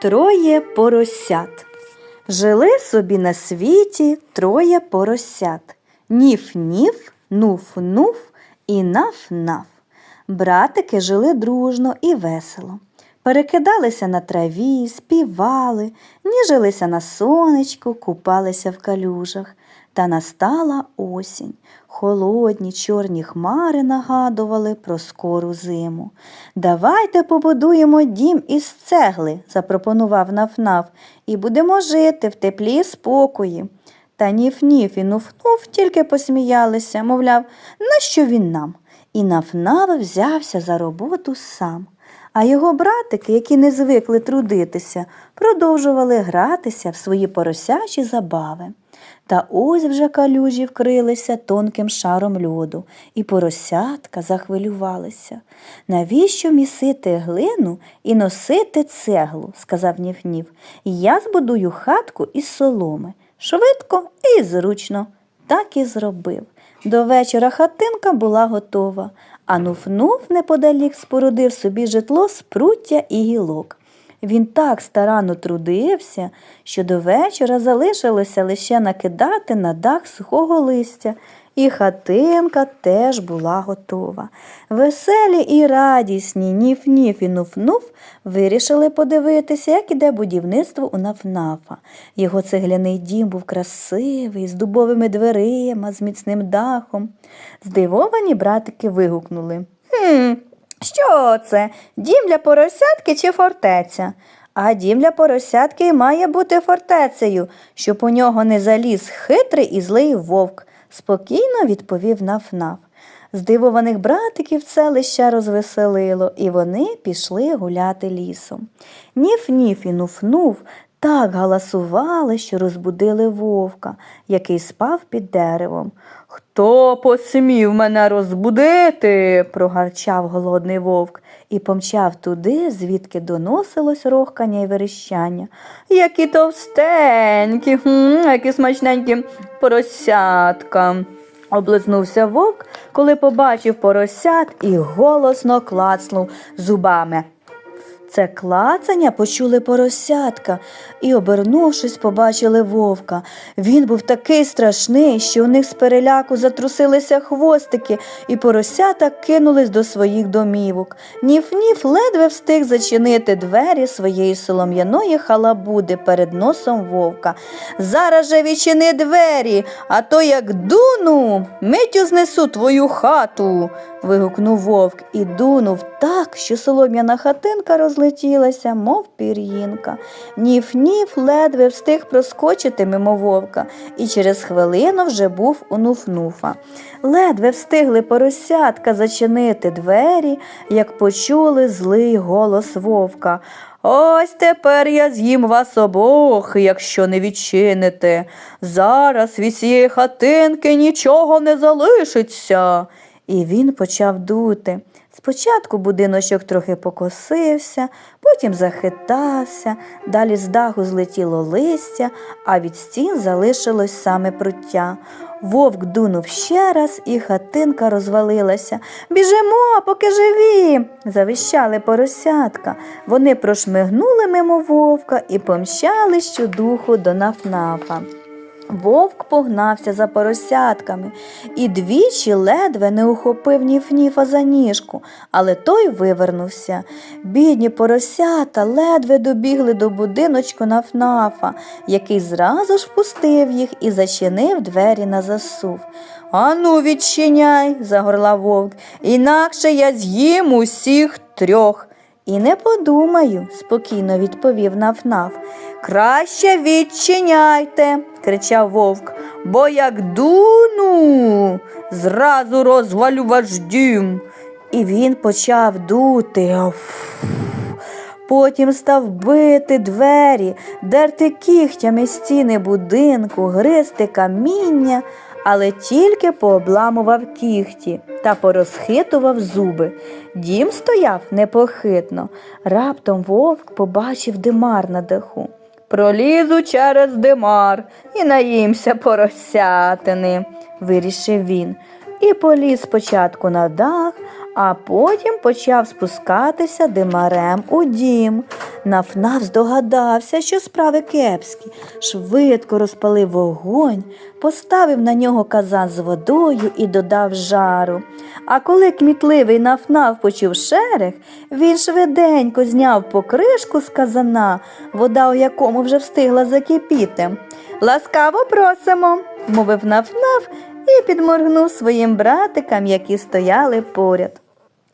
Троє поросят. Жили собі на світі троє поросят. Ніф-ніф, нуф-нуф і наф-наф. Братики жили дружно і весело. Перекидалися на траві, співали, ніжилися на сонечку, купалися в калюжах. Та настала осінь. Холодні чорні хмари нагадували про скору зиму. Давайте побудуємо дім із цегли, запропонував Нафнаф, і будемо жити в теплі спокої. Та ніф-ніф і нуф-нуф тільки посміялися, мовляв, нащо він нам? І Нафнаф взявся за роботу сам. А його братики, які не звикли трудитися, продовжували гратися в свої поросячі забави. Та ось вже калюжі вкрилися тонким шаром льоду, і поросятка захвилювалися. Навіщо місити глину і носити цеглу? сказав Ніф-Ніф. Я збудую хатку із соломи. Швидко і зручно. Так і зробив. До вечора хатинка була готова, а Нуф-Нуф неподалік спорудив собі житло з пруття і гілок. Він так старанно трудився, що до вечора залишилося лише накидати на дах сухого листя, і хатинка теж була готова. Веселі і радісні Ніф-Ніф і Нуф-Нуф вирішили подивитися, як іде будівництво у Нафнафа. Його цегляний дім був красивий, з дубовими дверима, з міцним дахом. Здивовані братики вигукнули. Хм, що це? Дім для поросятки чи фортеця? А дім для поросятки має бути фортецею, щоб у нього не заліз хитрий і злий вовк, спокійно відповів Нафнаф. Здивованих братиків це лише розвеселило, і вони пішли гуляти лісом. Ніф-ніф і нуф-нуф так галасували, що розбудили вовка, який спав під деревом. Хто посмів мене розбудити? прогарчав голодний вовк і помчав туди, звідки доносилось рохкання й верещання. Які товстенькі, хм, які смачненькі поросятка. Облизнувся вовк, коли побачив поросят і голосно клацнув зубами. Це клацання почули поросятка і, обернувшись, побачили вовка. Він був такий страшний, що у них з переляку затрусилися хвостики, і поросята кинулись до своїх домівок. Ніф-ніф ледве встиг зачинити двері своєї солом'яної халабуди перед носом вовка. Зараз же відчини двері, а то як дуну, миттю знесу твою хату. вигукнув вовк і дунув так, що солом'яна хатинка розлетілася, мов пір'їнка. Ніф-ніф ледве встиг проскочити мимо вовка і через хвилину вже був у нуф-нуфа. Ледве встигли поросятка зачинити двері, як почули злий голос вовка. Ось тепер я з'їм вас обох, якщо не відчините. Зараз від цієї хатинки нічого не залишиться. І він почав дути. Спочатку будиночок трохи покосився, потім захитався, далі з даху злетіло листя, а від стін залишилось саме пруття. Вовк дунув ще раз, і хатинка розвалилася. Біжимо, поки живі. завищали поросятка. Вони прошмигнули мимо вовка і помчали щодуху до нафнафа. Вовк погнався за поросятками і двічі ледве не ухопив ніф-ніфа за ніжку, але той вивернувся. Бідні поросята ледве добігли до будиночку нафнафа, який зразу ж впустив їх і зачинив двері на засув. Ану, відчиняй, загорлав вовк, інакше я з'їм усіх трьох. І не подумаю, спокійно відповів Нафнаф. Краще відчиняйте, кричав вовк, бо як дуну, зразу розвалю ваш дім. І він почав дути. Потім став бити двері, дерти кігтями стіни будинку, гризти каміння, але тільки пообламував кігті та порозхитував зуби. Дім стояв непохитно. Раптом вовк побачив димар на даху. Пролізу через димар і наїмся поросятини, вирішив він. І поліз спочатку на дах, а потім почав спускатися димарем у дім. Нафнаф здогадався, що справи кепські. Швидко розпалив вогонь, поставив на нього казан з водою і додав жару. А коли кмітливий нафнаф почув шерех, він швиденько зняв покришку з казана, вода у якому вже встигла закипіти. Ласкаво просимо, мовив нафнаф і підморгнув своїм братикам, які стояли поряд.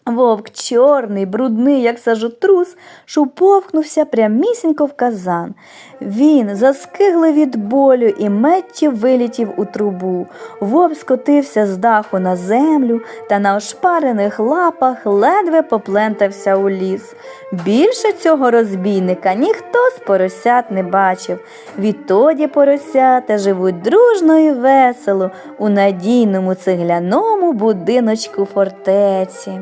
Вовк чорний, брудний, як сажотрус, шуповхнувся прямісінько в казан. Він заскиглив від болю і миттю вилітів у трубу. Вовк скотився з даху на землю та на ошпарених лапах ледве поплентався у ліс. Більше цього розбійника ніхто з поросят не бачив. Відтоді поросята живуть дружно і весело у надійному цегляному будиночку фортеці.